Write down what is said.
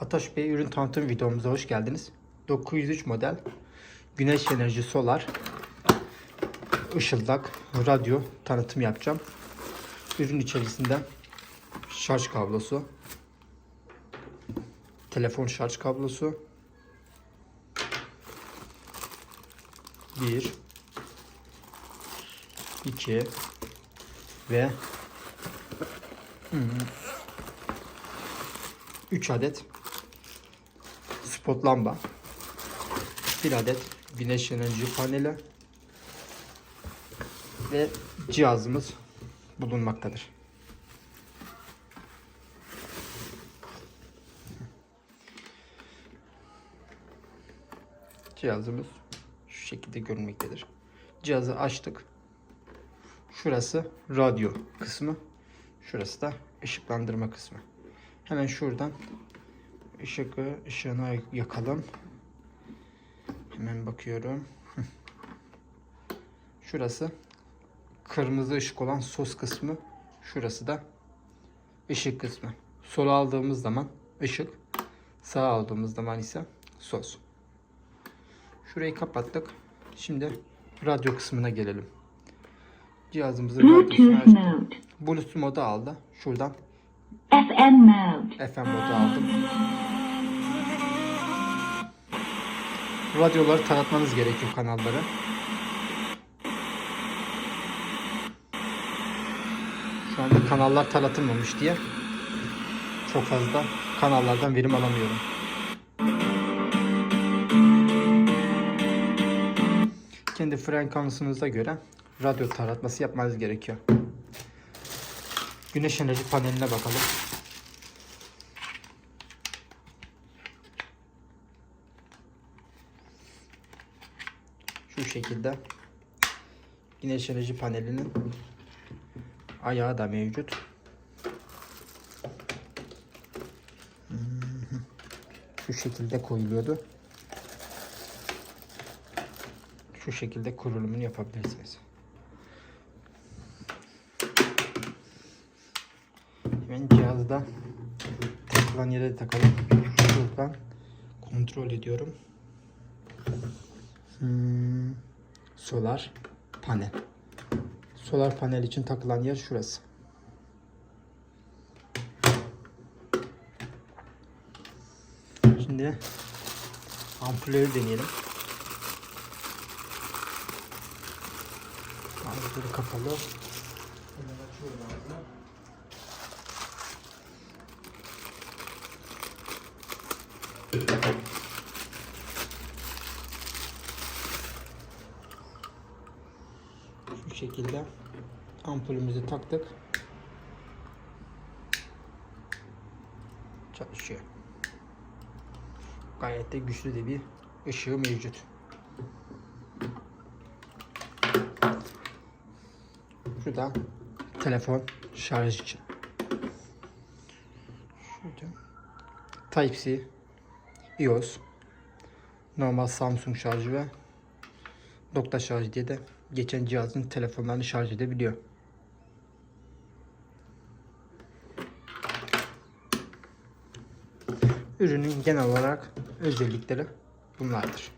Ataş Bey ürün tanıtım videomuza hoş geldiniz. 903 model güneş enerji solar ışıldak radyo tanıtım yapacağım. Ürün içerisinde şarj kablosu, telefon şarj kablosu, bir, iki ve 3 adet spot lamba, 1 adet güneş enerji paneli ve cihazımız bulunmaktadır. Cihazımız şu şekilde görünmektedir. Cihazı açtık. Şurası radyo kısmı. Şurası da ışıklandırma kısmı. Hemen şuradan ışık ışığını yakalım. Hemen bakıyorum. Şurası kırmızı ışık olan sos kısmı. Şurası da ışık kısmı. Sola aldığımız zaman ışık, sağa aldığımız zaman ise sos. Şurayı kapattık. Şimdi radyo kısmına gelelim. Cihazımızın radyosunu açtık. Bluetooth modu aldı. Şuradan FM mode. FM modu aldım. Radyoları tanıtmanız gerekiyor kanalları. Şu anda kanallar tanıtılmamış diye çok fazla kanallardan verim alamıyorum. Kendi frekansınıza göre radyo taratması yapmanız gerekiyor. Güneş enerji paneline bakalım. Şu şekilde güneş enerji panelinin ayağı da mevcut. Şu şekilde koyuluyordu. Şu şekilde kurulumunu yapabilirsiniz. Hemen cihazda takılan yere takalım. Şuradan kontrol ediyorum. Hmm, solar panel. Solar panel için takılan yer şurası. Şimdi ampulleri deneyelim. Ağızları kapalı. Hemen açıyorum ağzını. Şu şekilde ampulümüzü taktık. Çalışıyor. Gayet de güçlü de bir ışığı mevcut. Şu da telefon şarj için. Şurada Type-C, iOS, normal Samsung şarjı ve nokta şarj diye de geçen cihazın telefonlarını şarj edebiliyor. Ürünün genel olarak özellikleri bunlardır.